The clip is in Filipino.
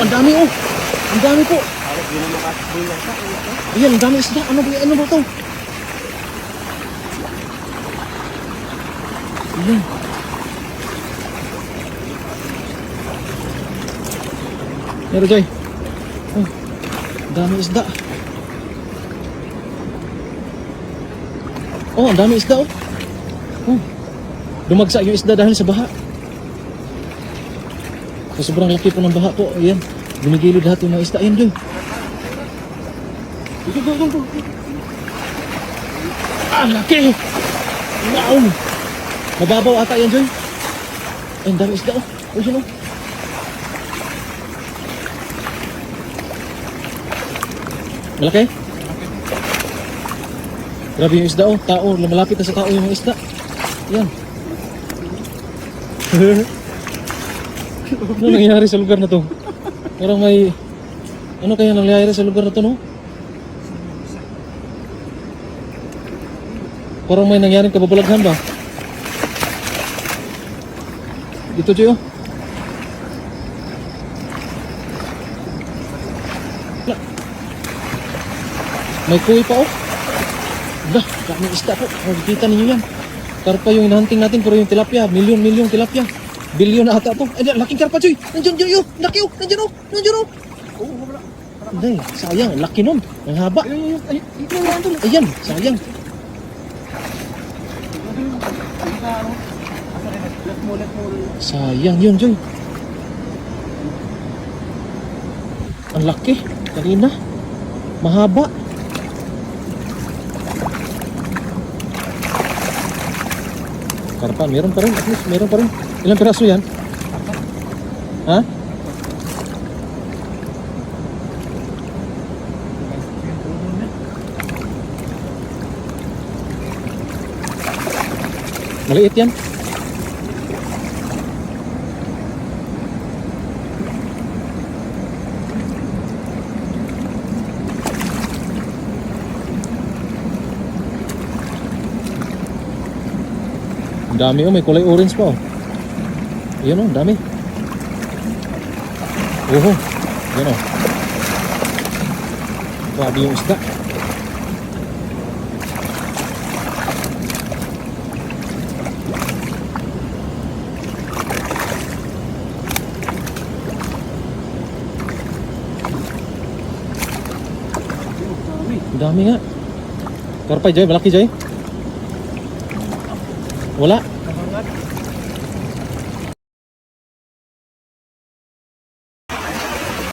ang dami oh. Ang dami po. Ito. Ayan, ang dami isda. Ano ba, ano ba to? Ayan. Meron Joy. Oh, ang dami isda. Oh, ang dami isda oh. Oh. Dumagsa yung isda dahil sa baha. Sa sobrang laki po ng baha po. Ayan. Gumigilid lahat yung mga isda. Ayan, Joy. Ito, ito, ito. Ah, laki! Wow! Mababaw ata yan, Joy. Ay, ang dami isda, oh. Yun, oh. Malaki? Grabe yung isda, oh. Tao, lumalapit na sa tao yung isda. Yan. ano nangyayari sa lugar na to? Parang may... Ano kaya nangyayari sa lugar na to, no? Parang may nangyaring kababalaghan ba? Dito, Joy, oh. May kuwi pa, oh. Bah, daming isda po. Makikita ninyo yan. Karpa yung hinahunting natin, pero yung tilapia, milyon-milyon tilapia. Bilyon na ata to. Ay, laking karpa, Joy. Nandiyan, Joy, oh. Laki, oh. Nandiyan, oh. Nandiyan, oh. Oo, wala. Hindi, sayang. Laki nun. Ang haba. Ayan, sayang. Sayang yun, Joy. Ang laki. Kanina. Mahaba. Karpa, meron pa rin. At least, meron pa rin. Ilang piraso yan? Ha? Maliit yan. Ang dami oh, may kulay orange pa oh. Oh, ang dami. Oho, yan oh. Grabe yung isda. Dami nga. Karpay Joy, malaki Joy. Wala.